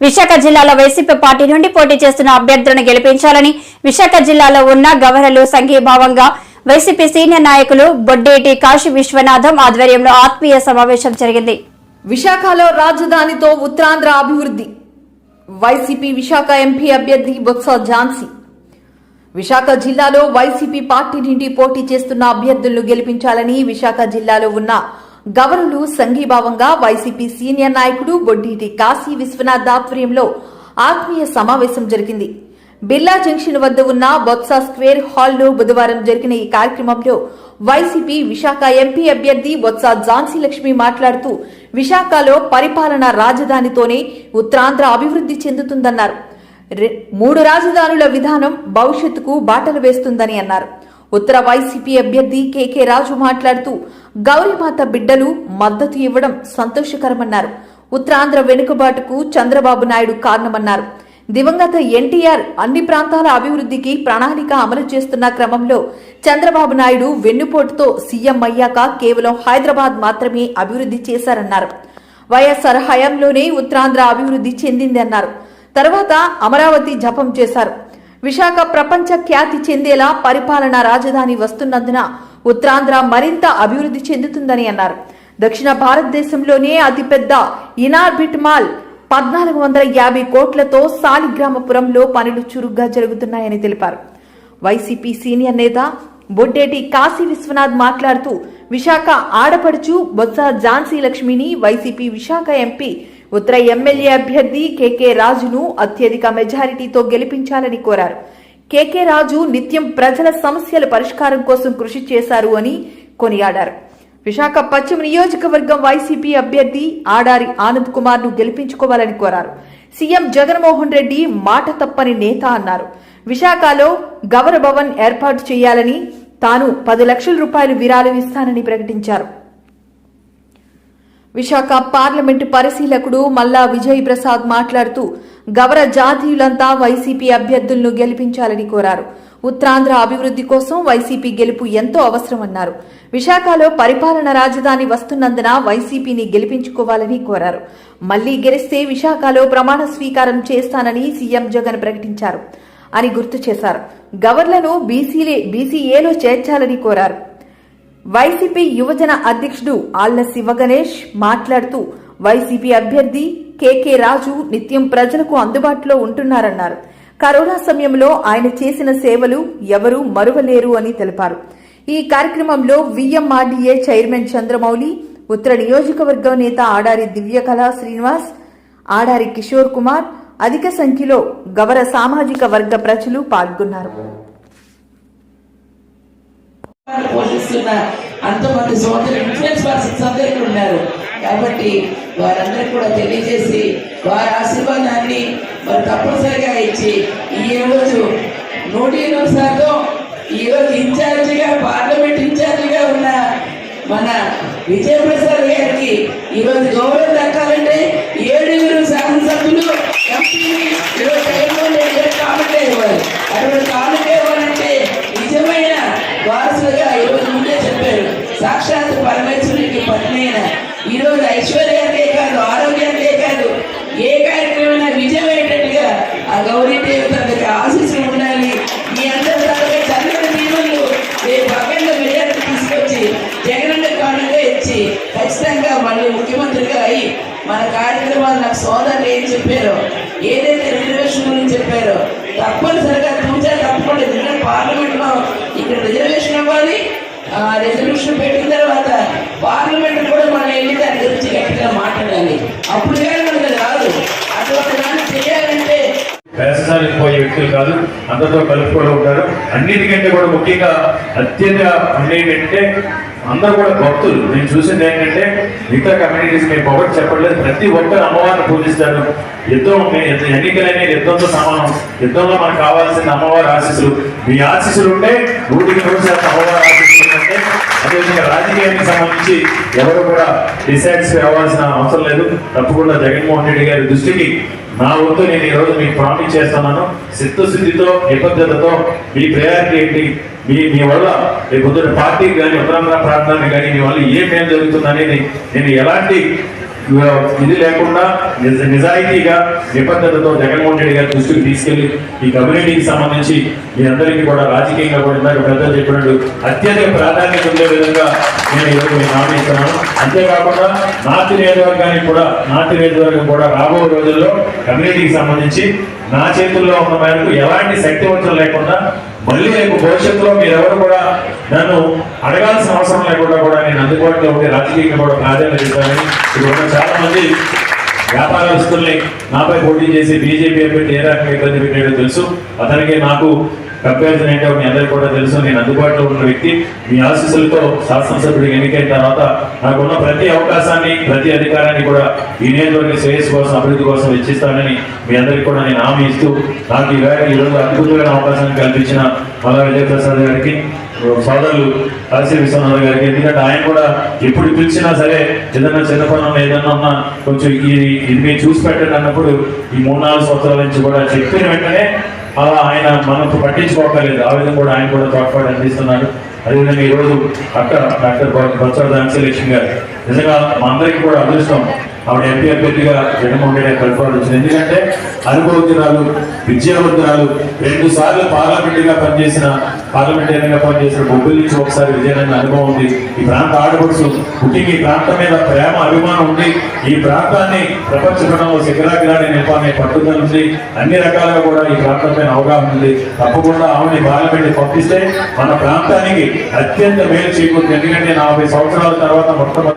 విశాఖ జిల్లాలో YCP party నుండి పోటీ చేస్తున్న అభ్యర్థులను గెలిపించాలని విశాఖ జిల్లాలో ఉన్న గవర్నర్లు సంఘీభావంగా వైసీపీ సీనియర్ నాయకులు బొడ్డేటి కాశీ విశ్వనాథం ఆధ్వర్యంలో ఆత్మీయ సమావేశం జరిగింది. విశాఖలో రాజధానితో ఉత్తరాంధ్ర అభివృద్ధి. వైసీపీ విశాఖ ఎంపీ అభ్యర్థి బొత్స ఝాన్సీ. విశాఖ జిల్లాలో వైసీపీ పార్టీ నుండి పోటీ చేస్తున్న అభ్యర్థులను గెలిపించాలని విశాఖ జిల్లాలో ఉన్న గవర్నర్లు సంఘీభావంగా వైసీపీ సీనియర్ నాయకుడు బొడ్డీటి కాశీ విశ్వనాథ్ ఆధ్వర్యంలో ఆత్మీయ సమావేశం జరిగింది. బిర్లా జంక్షన్ వద్ద ఉన్న బొత్స స్క్వేర్ హాల్లో బుధవారం జరిగిన ఈ కార్యక్రమంలో వైసీపీ విశాఖ ఎంపీ అభ్యర్థి బొత్స ఝాన్సీ లక్ష్మి మాట్లాడుతూ విశాఖలో పరిపాలన రాజధానితోనే ఉత్తరాంధ్ర అభివృద్ధి చెందుతుందన్నారు. మూడు రాజధానుల విధానం భవిష్యత్తుకు బాటలు వేస్తుందని అన్నారు. ఉత్తర వైసీపీ అభ్యర్థి కేకే రాజు మాట్లాడుతూ గౌరీమాత బిడ్డలు మద్దతు ఇవ్వడం సంతోషకరమన్నారు. ఉత్తరాంధ్ర వెనుకబాటుకు చంద్రబాబు నాయుడు కారణమన్నారు. దివంగత ఎన్టీఆర్ అన్ని ప్రాంతాల అభివృద్ధికి ప్రణాళిక అమలు చేస్తున్న క్రమంలో చంద్రబాబు నాయుడు వెన్నుపోటుతో సీఎం అయ్యాక కేవలం హైదరాబాద్ మాత్రమే అభివృద్ధి చేశారన్నారు. వైఎస్ఆర్ హయాంలోనే ఉత్తరాంధ్ర అభివృద్ధి చెందిందన్నారు. తర్వాత అమరావతి జపం చేశారు. విశాఖ ప్రపంచ ఖ్యాతి చెందేలా పరిపాలన రాజధాని వస్తున్నందున ఉత్తరాంధ్ర మరింత అభివృద్ధి చెందుతుందని అన్నారు. దక్షిణ భారతదేశంలోనే అతిపెద్ద ఇనార్బిట్ మాల్ పద్నాలుగు వందల యాభై కోట్లతో సాలిగ్రామపురంలో పనులు చురుగ్గా జరుగుతున్నాయని తెలిపారు. వైసీపీ సీనియర్ నేత బొడ్డేటి కాశీ విశ్వనాథ్ మాట్లాడుతూ విశాఖ ఆడపడుచు బొత్స ఝాన్సీ లక్ష్మిని వైసీపీ విశాఖ ఎంపీ ఉత్తర ఎమ్మెల్యే అభ్యర్థి కేకే రాజును అత్యధిక మెజారిటీతో గెలిపించాలని కోరారు. కేకే రాజు నిత్యం ప్రజల సమస్యల పరిష్కారం కోసం కృషి చేశారు అని కొనియాడారు. విశాఖ పశ్చిమ నియోజకవర్గం వైసీపీ అభ్యర్థి ఆడారి ఆనంద్ కుమార్ను గెలిపించుకోవాలని కోరారు. సీఎం జగన్మోహన్ రెడ్డి మాట తప్పని నేత అన్నారు. విశాఖలో గవర్ భవన్ ఏర్పాటు చేయాలని తాను పది లక్షల రూపాయలు విరాళం ఇస్తానని ప్రకటించారు. విశాఖ పార్లమెంటు పరిశీలకుడు మల్లా విజయ్ ప్రసాద్ మాట్లాడుతూ గవర జాతీయులంతా వైసీపీ అభ్యర్థులను గెలిపించాలని కోరారు. ఉత్తరాంధ్ర అభివృద్ధి కోసం వైసీపీ గెలుపు ఎంతో అవసరమన్నారు. విశాఖలో పరిపాలన రాజధాని వస్తున్నందున వైసీపీని గెలిపించుకోవాలని కోరారు. మళ్ళీ గెలిస్తే విశాఖలో ప్రమాణ స్వీకారం చేస్తానని సీఎం జగన్ ప్రకటించారు అని గుర్తు చేశారు. గవర్నర్లను బీసీలే బీసీఏలో చేర్చాలని కోరారు. వైసీపీ యువజన అధ్యక్షుడు ఆళ్ళ శివగణేష్ మాట్లాడుతూ వైసీపీ అభ్యర్థి కేకే రాజు నిత్యం ప్రజలకు అందుబాటులో ఉంటున్నారన్నారు. కరోనా సమయంలో ఆయన చేసిన సేవలు ఎవరూ మరువలేరు అని తెలిపారు. ఈ కార్యక్రమంలో విఎంఆర్డీఏ చైర్మన్ చంద్రమౌళి ఉత్తర నియోజకవర్గం నేత ఆడారి దివ్యకళ శ్రీనివాస్ ఆడారి కిషోర్ కుమార్ అధిక సంఖ్యలో గవర సామాజిక వర్గ ప్రజలు పాల్గొన్నారు. పోషిస్తున్న అంతమంది సోదరు ఇన్ఫ్లుయెన్స్ పర్సన్స్ అందరూ ఉన్నారు. కాబట్టి వారందరికీ కూడా తెలియజేసి వారి ఆశీర్వాదాన్ని మరి తప్పనిసరిగా ఇచ్చి ఈ రోజు నూట ఎనిమిది శాతం ఈరోజు ఇన్ఛార్జిగా పార్లమెంట్ ఇన్ఛార్జిగా ఉన్న మన విజయప్రసాద్ గారికి ఈరోజు గౌరవం దక్కాలంటే ఏడుగురు శాసనసభ్యులు ఎంపీని ఈరోజు జగన్మోహన్ రెడ్డి గారు కానుకే ఇవ్వాలి అటువంటి కార్యక్రమాలు నాకు సోదరులు ఏం చెప్పారో ఏదైతే రిజర్వేషన్ గురించి చెప్పారో తప్పనిసరిగా తూచా తప్పకుండా ఎందుకంటే పార్లమెంట్లో ఇక్కడ రిజర్వేషన్ ఇవ్వాలి. ఆ రిజర్వేషన్ పెట్టిన తర్వాత పార్లమెంట్ కూడా మనం వెళ్ళి దాని గురించి గట్టిగా మాట్లాడాలి. అప్పుడు కానీ మనకు రాదు. అటువంటి దాన్ని చేయాలంటే వ్యవసాయానికి పోయే వ్యక్తులు కాదు అందరితో కలుపుకొని ఉంటారు. అన్నిటికంటే కూడా ముఖ్యంగా అత్యంత ఉండేది అందరూ కూడా భక్తులు. నేను చూసింది ఏంటంటే మిగతా కమ్యూనిటీస్ మేము పొగట్ చెప్పట్లేదు. ప్రతి ఒక్కరు అమ్మవారిని పూజిస్తారు. యుద్ధం మే- ఎన్నికలనే యుద్ధంతో సమానం. యుద్ధంలో మనకు కావాల్సిన అమ్మవారి ఆశీస్సులు. మీ ఆశీస్సులు ఉంటే నూటికి నూరు శాతం అమ్మవారి ఆశీస్సులు ఉంటే అదేవిధంగా రాజకీయానికి సంబంధించి ఎవరు కూడా డిసాటిస్ఫై అవ్వాల్సిన అవసరం లేదు. తప్పకుండా జగన్మోహన్ రెడ్డి గారి దృష్టికి నా వంతు నేను ఈరోజు మీకు ప్రామిస్ చేస్తున్నాను. చిత్తశుద్ధితో నిబద్ధతతో మీ ప్రయారిటీ ఏంటి? మీ మీ వల్ల రేపు పొద్దున పార్టీకి కానీ ఉత్తరాంధ్ర ప్రాంతానికి కానీ నీ వల్ల ఏం మేలు జరుగుతుంది అనేది నేను ఎలాంటి ఇది లేకుండా నిజ నిజాయితీగా నిబద్ధతతో జగన్మోహన్ రెడ్డి గారి దృష్టికి తీసుకెళ్ళి ఈ కమ్యూనిటీకి సంబంధించి మీ అందరికీ కూడా రాజకీయంగా కూడా ఇందాక పెద్దలు చెప్పినట్టు అత్యధిక ప్రాధాన్యత ఉండే విధంగా నేను ఈరోజు నామిస్తున్నాను అంతేకాకుండా నార్త్ నియోజకవర్గానికి కూడా నార్త్ నియోజకవర్గం కూడా రాబోయే రోజుల్లో కమ్యూనిటీకి సంబంధించి నా చేతుల్లో ఉన్న మేరకు ఎలాంటి శక్తి వంచన లేకుండా మళ్ళీ రేపు భవిష్యత్తులో మీరెవరు కూడా నన్ను అడగాల్సిన అవసరం లేకుండా కూడా నేను అందుబాటులో ఉండే రాజకీయంగా కూడా ప్రాధాన్యత ఇస్తానని ఇక్కడ చాలా మంది వ్యాపారస్తుల్ని నాపై పోటీ చేసి బీజేపీ అభ్యర్థి ఏ రకంగా ఇబ్బంది పెట్టాడో తెలుసు. అతనికి నాకు కంపారిజన్ ఏంటో మీ అందరికీ కూడా తెలుసు నేను అందుబాటులో ఉన్న వ్యక్తి. మీ ఆశీస్సులతో శాసనసభ్యుడికి ఎన్నికైన తర్వాత నాకున్న ప్రతి అవకాశాన్ని ప్రతి అధికారాన్ని కూడా ఈ నియోజకవర్గ శ్రేయస్సు కోసం అభివృద్ధి కోసం ఇచ్చిస్తానని మీ అందరికీ కూడా నేను హామీ ఇస్తూ నాకు ఈ వేళ ఈరోజు అద్భుతమైన అవకాశాన్ని కల్పించిన మల్లా విజయప్రసాద్ గారికి సోదరులు కాశీ విశ్వనాథ్ గారికి. ఎందుకంటే ఆయన కూడా ఎప్పుడు పిలిచినా సరే ఏదన్నా చిన్న పనులు ఏదైనా ఉన్నా కొంచెం ఇది ఇది మీరు చూసి పెట్టండి అన్నప్పుడు ఈ మూడు నాలుగు సంవత్సరాల నుంచి కూడా చెప్పిన వెంటనే అలా ఆయన మనకు పట్టించుకోకలేదు. ఆ విధంగా కూడా ఆయన కూడా తోడ్పాటు అందిస్తున్నాడు. అదేవిధంగా ఈరోజు అక్క డాక్టర్ బొత్స ఝాన్సీ గారు. నిజంగా మా అందరికీ కూడా అదృష్టం. ఆవిడ ఎంపీ అభ్యర్థిగా జగన్మోహన్ రెడ్డి గారు కలపాల్సి వచ్చింది. ఎందుకంటే అనుభవజ్ఞురాలు విద్యావంతురాలు రెండు సార్లు పార్లమెంటరీగా పనిచేసిన పార్లమెంటరీగా పనిచేసిన బొబ్బిలి నుంచి ఒకసారి విజయనగరం అనుభవం ఉంది. ఈ ప్రాంత ఆడపడుచు ముఖ్యంగా ఈ ప్రాంతం మీద ప్రేమ అభిమానం ఉంది. ఈ ప్రాంతాన్ని ప్రపంచ పటంలో శిఖరాగ్రాన్ని నింపాలనే పట్టుదల ఉంది. అన్ని రకాలుగా కూడా ఈ ప్రాంతం పైన అవగాహన ఉంది. తప్పకుండా ఆవిడని పార్లమెంట్ పంపిస్తే మన ప్రాంతానికి అత్యంత మేలు చేకూరుతుంది. ఎందుకంటే నలభై సంవత్సరాల తర్వాత మొట్టమొదటి